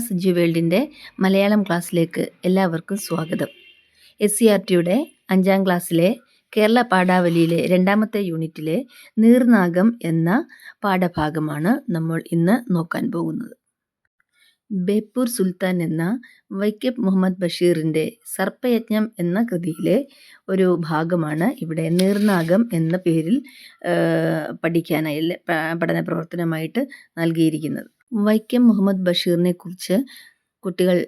സിജു വേൾഡിന്റെ മലയാളം ക്ലാസ്സിലേക്ക് എല്ലാവർക്കും സ്വാഗതം. എസ് സി ആർ ടിയുടെ അഞ്ചാം ക്ലാസ്സിലെ കേരള പാഠാവലിയിലെ രണ്ടാമത്തെ യൂണിറ്റിലെ നീർനാഗം എന്ന പാഠഭാഗമാണ് നമ്മൾ ഇന്ന് നോക്കാൻ പോകുന്നത്. ബേപ്പൂർ സുൽത്താൻ എന്ന വൈക്കം മുഹമ്മദ് ബഷീറിന്റെ സർപ്പയജ്ഞം എന്ന കൃതിയിലെ ഒരു ഭാഗമാണ് ഇവിടെ നീർനാഗം എന്ന പേരിൽ പഠിക്കാനായി പഠന പ്രവർത്തനമായിട്ട് നൽകിയിരിക്കുന്നത്. വൈക്കം മുഹമ്മദ് ബഷീറിനെ കുറിച്ച് കുട്ടികൾ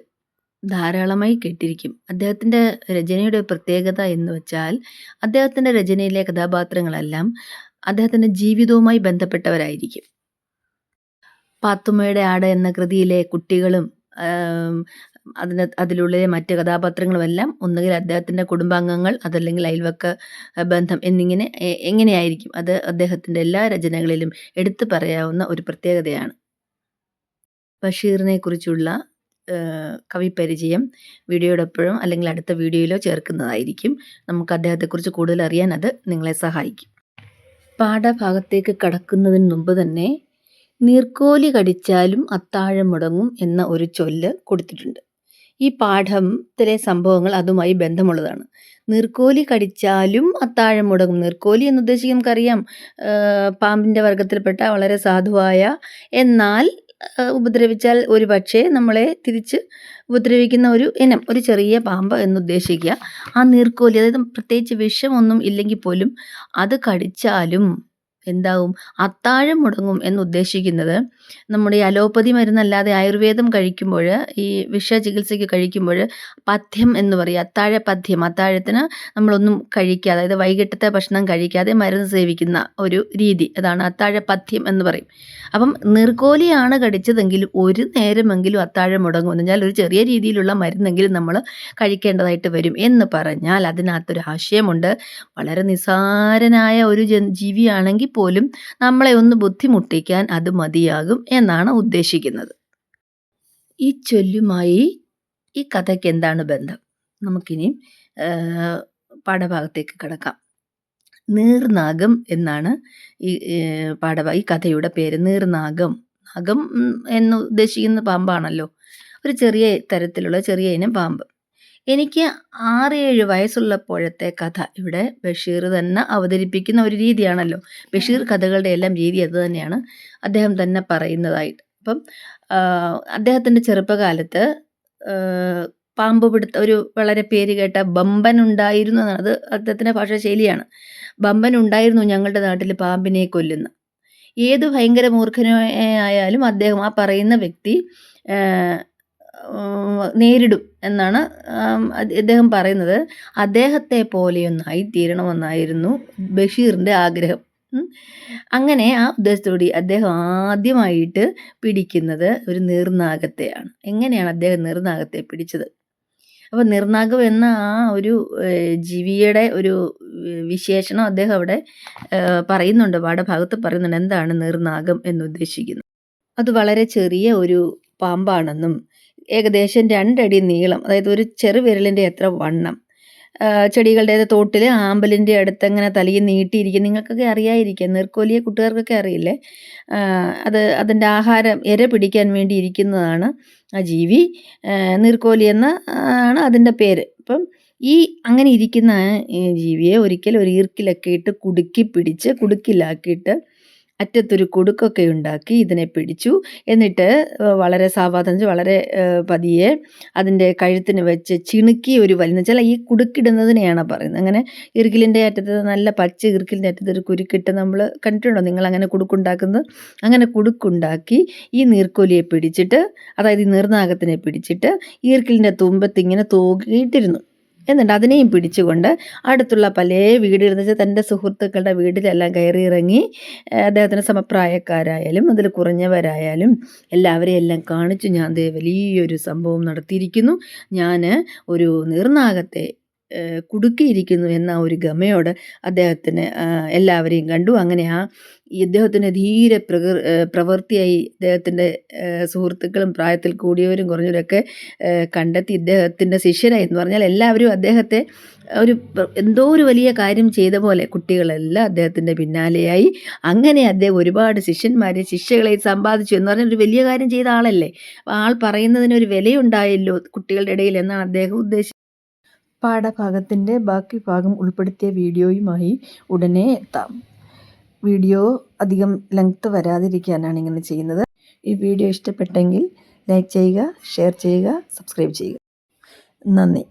ധാരാളമായി കേട്ടിരിക്കും. അദ്ദേഹത്തിന്റെ രചനയുടെ പ്രത്യേകത എന്ന് വെച്ചാൽ അദ്ദേഹത്തിന്റെ രചനയിലെ കഥാപാത്രങ്ങളെല്ലാം അദ്ദേഹത്തിന്റെ ജീവിതവുമായി ബന്ധപ്പെട്ടവരായിരിക്കും. പാത്തുമ്മയുടെ ആട് എന്ന കൃതിയിലെ കുട്ടികളും അതിന് അതിലുള്ള മറ്റ് കഥാപാത്രങ്ങളുമെല്ലാം ഒന്നുകിൽ അദ്ദേഹത്തിന്റെ കുടുംബാംഗങ്ങൾ അതല്ലെങ്കിൽ അയൽവക്ക ബന്ധം എന്നിങ്ങനെ എങ്ങനെയായിരിക്കും? അത് അദ്ദേഹത്തിന്റെ എല്ലാ രചനകളിലും എടുത്തു പറയാവുന്ന ഒരു പ്രത്യേകതയാണ്. ബഷീറിനെ കുറിച്ചുള്ള കവിപരിചയം വീഡിയോയോടൊപ്പമോ അല്ലെങ്കിൽ അടുത്ത വീഡിയോയിലോ ചേർക്കുന്നതായിരിക്കും. നമുക്ക് അദ്ദേഹത്തെക്കുറിച്ച് കൂടുതൽ അറിയാൻ അത് നിങ്ങളെ സഹായിക്കും. പാഠഭാഗത്തേക്ക് കടക്കുന്നതിന് മുമ്പ് തന്നെ നീർക്കോലി കടിച്ചാലും അത്താഴം മുടങ്ങും എന്ന ഒരു ചൊല്ല് കൊടുത്തിട്ടുണ്ട്. ഈ പാഠത്തിലെ സംഭവങ്ങൾ അതുമായി ബന്ധമുള്ളതാണ്. നീർക്കോലി കടിച്ചാലും അത്താഴം മുടങ്ങും. നീർക്കോലി എന്ന് ഉദ്ദേശിക്കുക നമുക്കറിയാം പാമ്പിന്റെ വർഗത്തിൽപ്പെട്ട വളരെ സാധുവായ എന്നാൽ ഉപദ്രവിച്ചാൽ ഒരു പക്ഷേ നമ്മളെ തിരിച്ച് ഉപദ്രവിക്കുന്ന ഒരു ഇനം ഒരു ചെറിയ പാമ്പ് എന്നുദ്ദേശിക്കുക. ആ നീർക്കോലി അതായത് പ്രത്യേകിച്ച് വിഷമൊന്നും ഇല്ലെങ്കിൽ പോലും അത് കടിച്ചാലും എന്താവും? അത്താഴം മുടങ്ങും എന്നുദ്ദേശിക്കുന്നത് നമ്മുടെ അലോപ്പതി മരുന്നല്ലാതെ ആയുർവേദം കഴിക്കുമ്പോൾ ഈ വിഷ ചികിത്സയ്ക്ക് കഴിക്കുമ്പോൾ പഥ്യം എന്ന് പറയും. അത്താഴ പഥ്യം. അത്താഴത്തിന് നമ്മളൊന്നും കഴിക്കാതെ അതായത് വൈകിട്ടത്തെ ഭക്ഷണം കഴിക്കാതെ മരുന്ന് സേവിക്കുന്ന ഒരു രീതി. അതാണ് അത്താഴ പഥ്യം എന്ന് പറയും. അപ്പം നീർക്കോലിയാണ് കടിച്ചതെങ്കിൽ ഒരു നേരമെങ്കിലും അത്താഴം മുടങ്ങും. എന്ന് വെച്ചാൽ ഒരു ചെറിയ രീതിയിലുള്ള മരുന്നെങ്കിലും നമ്മൾ കഴിക്കേണ്ടതായിട്ട് വരും എന്ന് പറഞ്ഞാൽ അതിനകത്തൊരു ആശയമുണ്ട്. വളരെ നിസാരനായ ഒരു ജീവിയാണെങ്കിൽ പോലും നമ്മളെ ഒന്ന് ബുദ്ധിമുട്ടിക്കാൻ അത് മതിയാകും എന്നാണ് ഉദ്ദേശിക്കുന്നത്. ഈ ചൊല്ലുമായി ഈ കഥയ്ക്ക് എന്താണ് ബന്ധം? നമുക്കിനി പാഠഭാഗത്തേക്ക് കിടക്കാം. നീർനാഗം എന്നാണ് ഈ പാഠഭാഗം ഈ കഥയുടെ പേര്. നീർനാഗം. നാഗം എന്ന് ഉദ്ദേശിക്കുന്ന പാമ്പാണല്ലോ. ഒരു ചെറിയ തരത്തിലുള്ള ചെറിയ ഇനം പാമ്പ്. എനിക്ക് ആറ് ഏഴ് വയസ്സുള്ളപ്പോഴത്തെ കഥ ഇവിടെ ബഷീർ തന്നെ അവതരിപ്പിക്കുന്ന ഒരു രീതിയാണല്ലോ. ബഷീർ കഥകളുടെ എല്ലാം രീതി അത് തന്നെയാണ്. അദ്ദേഹം തന്നെ പറയുന്നതായിട്ട്. അപ്പം അദ്ദേഹത്തിന്റെ ചെറുപ്പകാലത്ത് പാമ്പ് പിടുത്ത ഒരു വളരെ പേര് കേട്ട ബമ്പൻ ഉണ്ടായിരുന്നു എന്നാണ്. അത് അദ്ദേഹത്തിന്റെ ഭാഷാ ശൈലിയാണ്. ബമ്പൻ ഉണ്ടായിരുന്നു ഞങ്ങളുടെ നാട്ടിൽ പാമ്പിനെ കൊല്ലുന്ന. ഏത് ഭയങ്കര മൂർഖനായാലും അദ്ദേഹം ആ പറയുന്ന വ്യക്തി നേരിടും എന്നാണ് അദ്ദേഹം പറയുന്നത്. അദ്ദേഹത്തെ പോലെയൊന്നായി തീരണമെന്നായിരുന്നു ബഷീറിന്റെ ആഗ്രഹം. അങ്ങനെ ആ ഉദ്ദേശത്തോടി അദ്ദേഹം ആദ്യമായിട്ട് പിടിക്കുന്നത് ഒരു നീർനാഗത്തെയാണ്. എങ്ങനെയാണ് അദ്ദേഹം നീർനാഗത്തെ പിടിച്ചത്? അപ്പോൾ നിർനാഗം എന്ന ആ ഒരു ജീവിയുടെ ഒരു വിശേഷണം അദ്ദേഹം അവിടെ പറയുന്നുണ്ട്. പാഠഭാഗത്ത് പറയുന്നുണ്ട് എന്താണ് നിർനാഗം എന്ന് ഉദ്ദേശിക്കുന്നത്. അത് വളരെ ചെറിയ ഒരു പാമ്പാണെന്നും ഏകദേശം രണ്ടടി നീളം അതായത് ഒരു ചെറുവിരലിന്റെ എത്ര വണ്ണം. ചെടികളുടേത് തോട്ടിൽ ആമ്പലിന്റെ അടുത്ത് അങ്ങനെ തലയിൽ നീട്ടിയിരിക്കും. നിങ്ങൾക്കൊക്കെ അറിയാതിരിക്കാം നീർക്കോലിയെ കുട്ടികൾക്കൊക്കെ അറിയില്ലേ? അത് അതിന്റെ ആഹാരം ഇര പിടിക്കാൻ വേണ്ടി ഇരിക്കുന്നതാണ് ആ ജീവി. നീർക്കോലി എന്ന ആണ് അതിന്റെ പേര്. അപ്പം ഈ അങ്ങനെ ഇരിക്കുന്ന ജീവിയെ ഒരിക്കൽ ഒരു ഈർക്കിലൊക്കെ ഇട്ട് കുടുക്കി പിടിച്ച് കുടുക്കിലാക്കിയിട്ട് അറ്റത്തൊരു കുടുക്കൊക്കെ ഉണ്ടാക്കി ഇതിനെ പിടിച്ചു. എന്നിട്ട് വളരെ സാവാധാനിച്ച് വളരെ പതിയെ അതിന്റെ കഴുത്തിന് വെച്ച് ചിണുക്കി ഒരു വലിയ ചില ഈ കുടുക്കിടുന്നതിനെയാണ് പറയുന്നത്. അങ്ങനെ ഇറുക്കിലിന്റെ അറ്റത്ത് നല്ല പച്ച ഇറുക്കിലിന്റെ അറ്റത്ത് ഒരു കുരുക്കിട്ട് നമ്മൾ കണ്ടിട്ടുണ്ടോ? നിങ്ങൾ അങ്ങനെ കുടുക്കുണ്ടാക്കുന്നത്? അങ്ങനെ കുടുക്കുണ്ടാക്കി ഈ നീർക്കോലിയെ പിടിച്ചിട്ട് അതായത് ഈ നീർനാഗത്തിനെ പിടിച്ചിട്ട് ഈർക്കിലിന്റെ തുമ്പത്ത് ഇങ്ങനെ തൂക്കിയിട്ടിരുന്നു എന്നിട്ട് അതിനെയും പിടിച്ചുകൊണ്ട് അടുത്തുള്ള പല വീടുകളിൽ വെച്ചാൽ തന്റെ സുഹൃത്തുക്കളുടെ വീട്ടിലെല്ലാം കയറി ഇറങ്ങി അദ്ദേഹത്തിന് സമപ്രായക്കാരായാലും അതിൽ കുറഞ്ഞവരായാലും എല്ലാവരെയും എല്ലാം കാണിച്ചു ഞാൻ വലിയൊരു സംഭവം നടത്തിയിരിക്കുന്നു. ഞാൻ ഒരു നിർനാഗത്തെ കുടുക്കിയിരിക്കുന്നു എന്ന ഒരു ഗമയോട് അദ്ദേഹത്തിന് എല്ലാവരെയും കണ്ടു. അങ്ങനെ ആ ഇദ്ദേഹത്തിന്റെ ധീര പ്രകൃ പ്രവൃത്തിയായി ഇദ്ദേഹത്തിന്റെ സുഹൃത്തുക്കളും പ്രായത്തിൽ കൂടിയവരും കുറഞ്ഞവരൊക്കെ കണ്ടെത്തി ഇദ്ദേഹത്തിന്റെ ശിഷ്യരായി എന്ന് പറഞ്ഞാൽ എല്ലാവരും അദ്ദേഹത്തെ ഒരു എന്തോ ഒരു വലിയ കാര്യം ചെയ്ത പോലെ കുട്ടികളെല്ലാം അദ്ദേഹത്തിന്റെ പിന്നാലെയായി. അങ്ങനെ അദ്ദേഹം ഒരുപാട് ശിഷ്യന്മാരെ ശിഷ്യകളെ സമ്പാദിച്ചു എന്ന് പറഞ്ഞാൽ ഒരു വലിയ കാര്യം ചെയ്ത ആളല്ലേ. ആൾ പറയുന്നതിന് ഒരു വിലയുണ്ടായല്ലോ കുട്ടികളുടെ ഇടയിൽ എന്നാണ് അദ്ദേഹം ഉദ്ദേശിച്ചത്. പാഠഭാഗത്തിന്റെ ബാക്കി ഭാഗം ഉൾപ്പെടുത്തിയ വീഡിയോയുമായി ഉടനെ എത്താം. വീഡിയോ അധികം ലെങ്ത്ത് വരാതിരിക്കാനാണ് ഇങ്ങനെ ചെയ്യുന്നത്. ഈ വീഡിയോ ഇഷ്ടപ്പെട്ടെങ്കിൽ ലൈക്ക് ചെയ്യുക ഷെയർ ചെയ്യുക സബ്സ്ക്രൈബ് ചെയ്യുക. നന്ദി.